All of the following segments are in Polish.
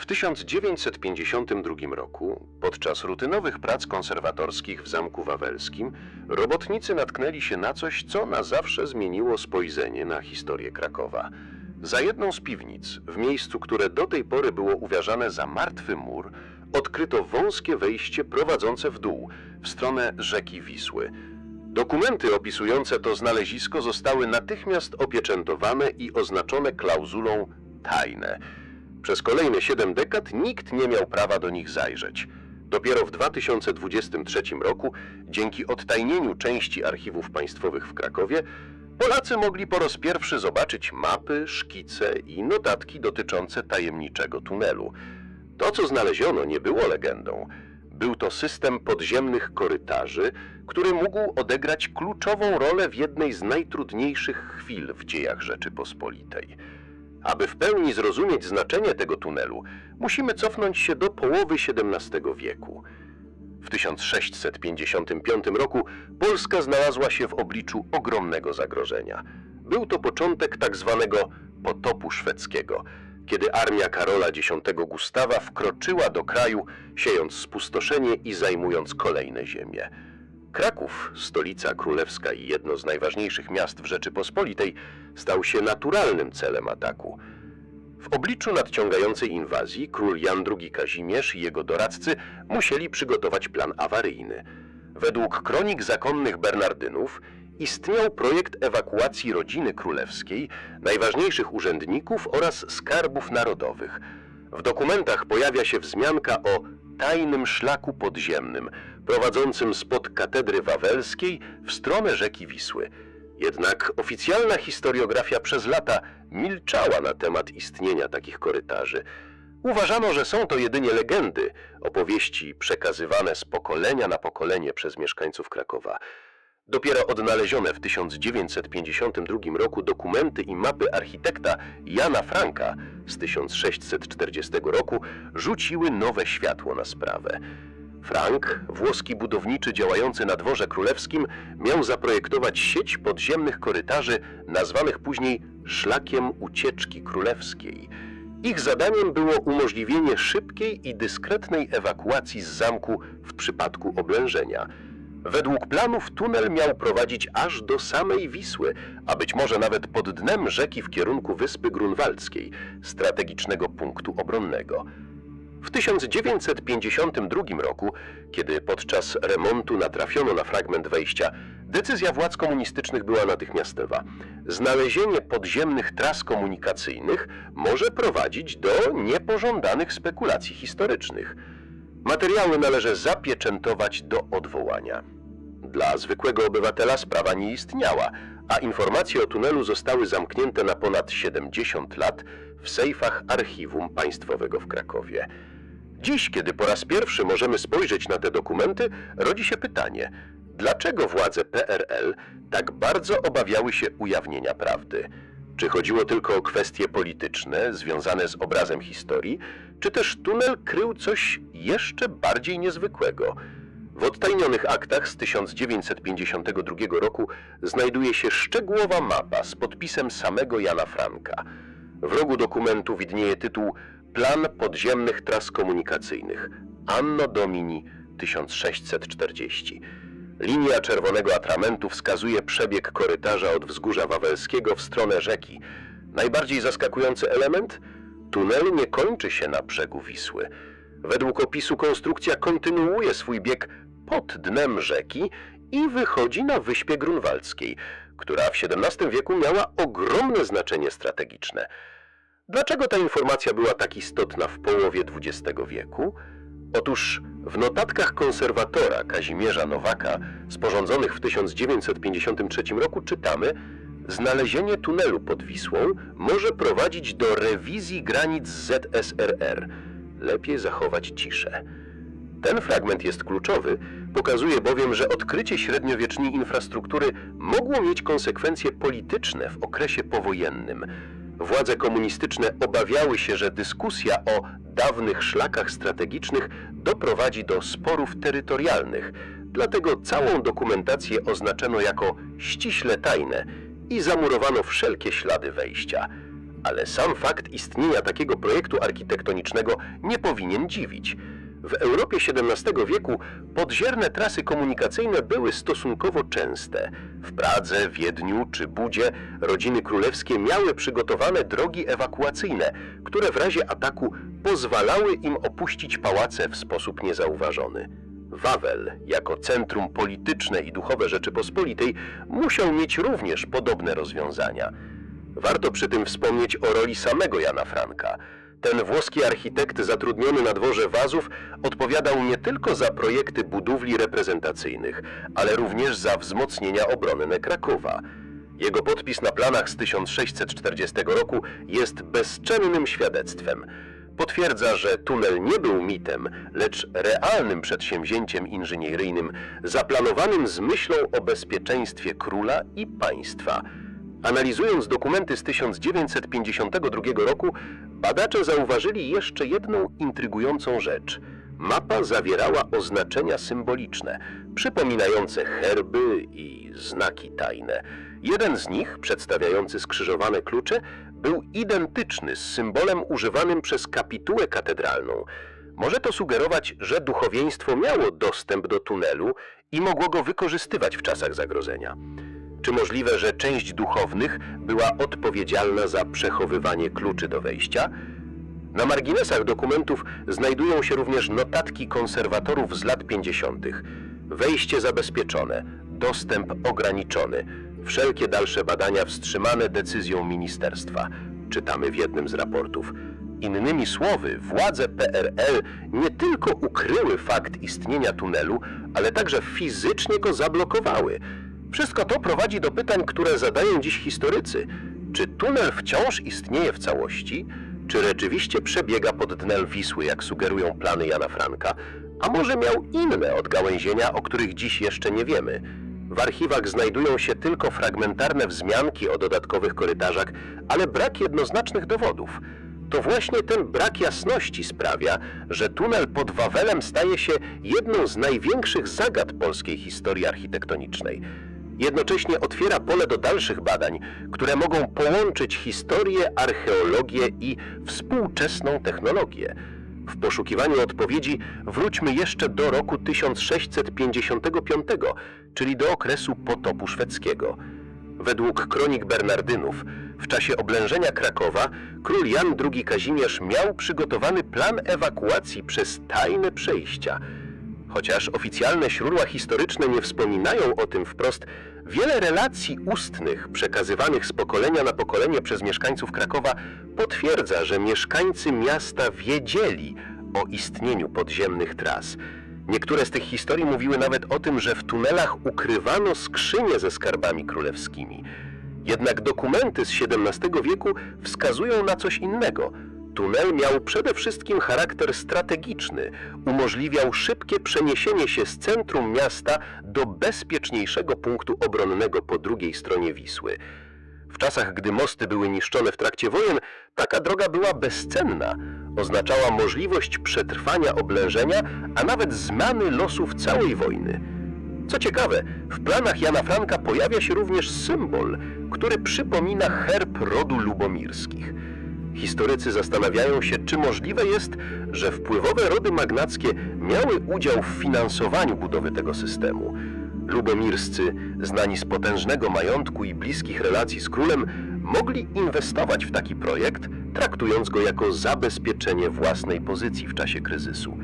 W 1952 roku, podczas rutynowych prac konserwatorskich w Zamku Wawelskim, robotnicy natknęli się na coś, co na zawsze zmieniło spojrzenie na historię Krakowa. Za jedną z piwnic, w miejscu, które do tej pory było uważane za martwy mur, odkryto wąskie wejście prowadzące w dół, w stronę rzeki Wisły. Dokumenty opisujące to znalezisko zostały natychmiast opieczętowane i oznaczone klauzulą tajne. Przez kolejne siedem dekad nikt nie miał prawa do nich zajrzeć. Dopiero w 2023 roku, dzięki odtajnieniu części archiwów państwowych w Krakowie, Polacy mogli po raz pierwszy zobaczyć mapy, szkice i notatki dotyczące tajemniczego tunelu. To, co znaleziono, nie było legendą. Był to system podziemnych korytarzy, który mógł odegrać kluczową rolę w jednej z najtrudniejszych chwil w dziejach Rzeczypospolitej. Aby w pełni zrozumieć znaczenie tego tunelu, musimy cofnąć się do połowy XVII wieku. W 1655 roku Polska znalazła się w obliczu ogromnego zagrożenia. Był to początek tak zwanego potopu szwedzkiego, kiedy armia Karola X Gustawa wkroczyła do kraju, siejąc spustoszenie i zajmując kolejne ziemie. Kraków, stolica królewska i jedno z najważniejszych miast w Rzeczypospolitej, stał się naturalnym celem ataku. W obliczu nadciągającej inwazji król Jan II Kazimierz i jego doradcy musieli przygotować plan awaryjny. Według kronik zakonnych Bernardynów istniał projekt ewakuacji rodziny królewskiej, najważniejszych urzędników oraz skarbów narodowych. W dokumentach pojawia się wzmianka o tajnym szlaku podziemnym prowadzącym spod katedry wawelskiej w stronę rzeki Wisły. Jednak oficjalna historiografia przez lata milczała na temat istnienia takich korytarzy. Uważano, że są to jedynie legendy, opowieści przekazywane z pokolenia na pokolenie przez mieszkańców Krakowa. Dopiero odnalezione w 1952 roku dokumenty i mapy architekta Jana Franka z 1640 roku rzuciły nowe światło na sprawę. Frank, włoski budowniczy działający na dworze królewskim, miał zaprojektować sieć podziemnych korytarzy nazwanych później szlakiem ucieczki królewskiej. Ich zadaniem było umożliwienie szybkiej i dyskretnej ewakuacji z zamku w przypadku oblężenia. Według planów tunel miał prowadzić aż do samej Wisły, a być może nawet pod dnem rzeki w kierunku Wyspy Grunwaldzkiej, strategicznego punktu obronnego. W 1952 roku, kiedy podczas remontu natrafiono na fragment wejścia, decyzja władz komunistycznych była natychmiastowa. Znalezienie podziemnych tras komunikacyjnych może prowadzić do niepożądanych spekulacji historycznych. Materiały należy zapieczętować do odwołania. Dla zwykłego obywatela sprawa nie istniała, a informacje o tunelu zostały zamknięte na ponad 70 lat w sejfach Archiwum Państwowego w Krakowie. Dziś, kiedy po raz pierwszy możemy spojrzeć na te dokumenty, rodzi się pytanie, dlaczego władze PRL tak bardzo obawiały się ujawnienia prawdy? Czy chodziło tylko o kwestie polityczne związane z obrazem historii, czy też tunel krył coś jeszcze bardziej niezwykłego? W odtajnionych aktach z 1952 roku znajduje się szczegółowa mapa z podpisem samego Jana Franka. W rogu dokumentu widnieje tytuł Plan podziemnych tras komunikacyjnych Anno Domini 1640. Linia czerwonego atramentu wskazuje przebieg korytarza od wzgórza wawelskiego w stronę rzeki. Najbardziej zaskakujący element? Tunel nie kończy się na brzegu Wisły. Według opisu konstrukcja kontynuuje swój bieg pod dnem rzeki i wychodzi na Wyspie Grunwaldzkiej, która w XVII wieku miała ogromne znaczenie strategiczne. Dlaczego ta informacja była tak istotna w połowie XX wieku? Otóż w notatkach konserwatora Kazimierza Nowaka, sporządzonych w 1953 roku, czytamy: Znalezienie tunelu pod Wisłą może prowadzić do rewizji granic ZSRR. Lepiej zachować ciszę. Ten fragment jest kluczowy, pokazuje bowiem, że odkrycie średniowiecznej infrastruktury mogło mieć konsekwencje polityczne w okresie powojennym. Władze komunistyczne obawiały się, że dyskusja o dawnych szlakach strategicznych doprowadzi do sporów terytorialnych, dlatego całą dokumentację oznaczono jako ściśle tajne i zamurowano wszelkie ślady wejścia. Ale sam fakt istnienia takiego projektu architektonicznego nie powinien dziwić. W Europie XVII wieku podziemne trasy komunikacyjne były stosunkowo częste. W Pradze, Wiedniu czy Budzie rodziny królewskie miały przygotowane drogi ewakuacyjne, które w razie ataku pozwalały im opuścić pałace w sposób niezauważony. Wawel, jako centrum polityczne i duchowe Rzeczypospolitej, musiał mieć również podobne rozwiązania. Warto przy tym wspomnieć o roli samego Jana Franka. Ten włoski architekt zatrudniony na dworze Wazów odpowiadał nie tylko za projekty budowli reprezentacyjnych, ale również za wzmocnienia obronne Krakowa. Jego podpis na planach z 1640 roku jest bezcennym świadectwem. Potwierdza, że tunel nie był mitem, lecz realnym przedsięwzięciem inżynieryjnym zaplanowanym z myślą o bezpieczeństwie króla i państwa. Analizując dokumenty z 1952 roku, badacze zauważyli jeszcze jedną intrygującą rzecz. Mapa zawierała oznaczenia symboliczne, przypominające herby i znaki tajne. Jeden z nich, przedstawiający skrzyżowane klucze, był identyczny z symbolem używanym przez kapitułę katedralną. Może to sugerować, że duchowieństwo miało dostęp do tunelu i mogło go wykorzystywać w czasach zagrożenia. Czy możliwe, że część duchownych była odpowiedzialna za przechowywanie kluczy do wejścia? Na marginesach dokumentów znajdują się również notatki konserwatorów z lat 50. Wejście zabezpieczone, dostęp ograniczony, wszelkie dalsze badania wstrzymane decyzją ministerstwa. Czytamy w jednym z raportów. Innymi słowy, władze PRL nie tylko ukryły fakt istnienia tunelu, ale także fizycznie go zablokowały. Wszystko to prowadzi do pytań, które zadają dziś historycy. Czy tunel wciąż istnieje w całości? Czy rzeczywiście przebiega pod dnem Wisły, jak sugerują plany Jana Franka? A może miał inne odgałęzienia, o których dziś jeszcze nie wiemy? W archiwach znajdują się tylko fragmentarne wzmianki o dodatkowych korytarzach, ale brak jednoznacznych dowodów. To właśnie ten brak jasności sprawia, że tunel pod Wawelem staje się jedną z największych zagad polskiej historii architektonicznej. Jednocześnie otwiera pole do dalszych badań, które mogą połączyć historię, archeologię i współczesną technologię. W poszukiwaniu odpowiedzi wróćmy jeszcze do roku 1655, czyli do okresu potopu szwedzkiego. Według kronik Bernardynów, w czasie oblężenia Krakowa, król Jan II Kazimierz miał przygotowany plan ewakuacji przez tajne przejścia. Chociaż oficjalne źródła historyczne nie wspominają o tym wprost, wiele relacji ustnych przekazywanych z pokolenia na pokolenie przez mieszkańców Krakowa potwierdza, że mieszkańcy miasta wiedzieli o istnieniu podziemnych tras. Niektóre z tych historii mówiły nawet o tym, że w tunelach ukrywano skrzynie ze skarbami królewskimi. Jednak dokumenty z XVII wieku wskazują na coś innego. Tunel miał przede wszystkim charakter strategiczny, umożliwiał szybkie przeniesienie się z centrum miasta do bezpieczniejszego punktu obronnego po drugiej stronie Wisły. W czasach, gdy mosty były niszczone w trakcie wojen, taka droga była bezcenna. Oznaczała możliwość przetrwania oblężenia, a nawet zmiany losów całej wojny. Co ciekawe, w planach Jana Franka pojawia się również symbol, który przypomina herb rodu lubomirskich. Historycy zastanawiają się, czy możliwe jest, że wpływowe rody magnackie miały udział w finansowaniu budowy tego systemu. Lubomirscy, znani z potężnego majątku i bliskich relacji z królem, mogli inwestować w taki projekt, traktując go jako zabezpieczenie własnej pozycji w czasie kryzysu.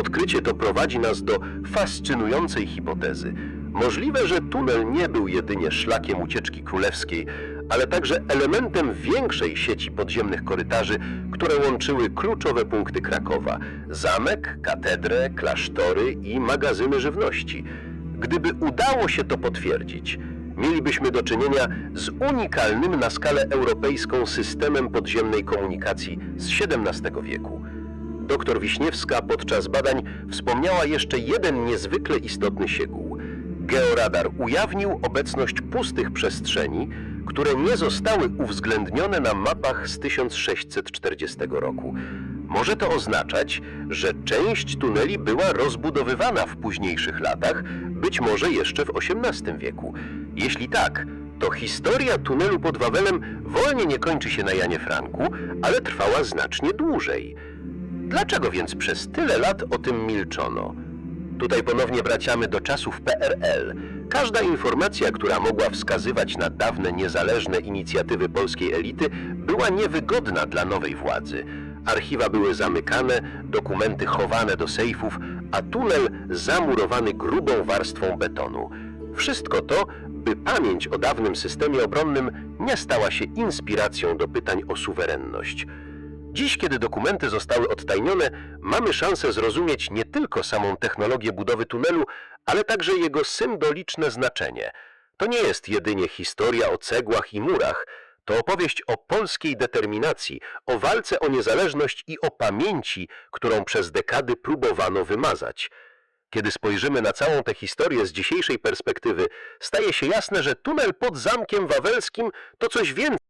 Odkrycie to prowadzi nas do fascynującej hipotezy. Możliwe, że tunel nie był jedynie szlakiem ucieczki królewskiej, ale także elementem większej sieci podziemnych korytarzy, które łączyły kluczowe punkty Krakowa: zamek, katedrę, klasztory i magazyny żywności. Gdyby udało się to potwierdzić, mielibyśmy do czynienia z unikalnym na skalę europejską systemem podziemnej komunikacji z XVII wieku. Doktor Wiśniewska podczas badań wspomniała jeszcze jeden niezwykle istotny siegół. Georadar ujawnił obecność pustych przestrzeni, które nie zostały uwzględnione na mapach z 1640 roku. Może to oznaczać, że część tuneli była rozbudowywana w późniejszych latach, być może jeszcze w XVIII wieku. Jeśli tak, to historia tunelu pod Wawelem wolnie nie kończy się na Janie Franku, ale trwała znacznie dłużej. Dlaczego więc przez tyle lat o tym milczono? Tutaj ponownie wracamy do czasów PRL. Każda informacja, która mogła wskazywać na dawne niezależne inicjatywy polskiej elity, była niewygodna dla nowej władzy. Archiwa były zamykane, dokumenty chowane do sejfów, a tunel zamurowany grubą warstwą betonu. Wszystko to, by pamięć o dawnym systemie obronnym nie stała się inspiracją do pytań o suwerenność. Dziś, kiedy dokumenty zostały odtajnione, mamy szansę zrozumieć nie tylko samą technologię budowy tunelu, ale także jego symboliczne znaczenie. To nie jest jedynie historia o cegłach i murach, to opowieść o polskiej determinacji, o walce o niezależność i o pamięci, którą przez dekady próbowano wymazać. Kiedy spojrzymy na całą tę historię z dzisiejszej perspektywy, staje się jasne, że tunel pod Zamkiem Wawelskim to coś więcej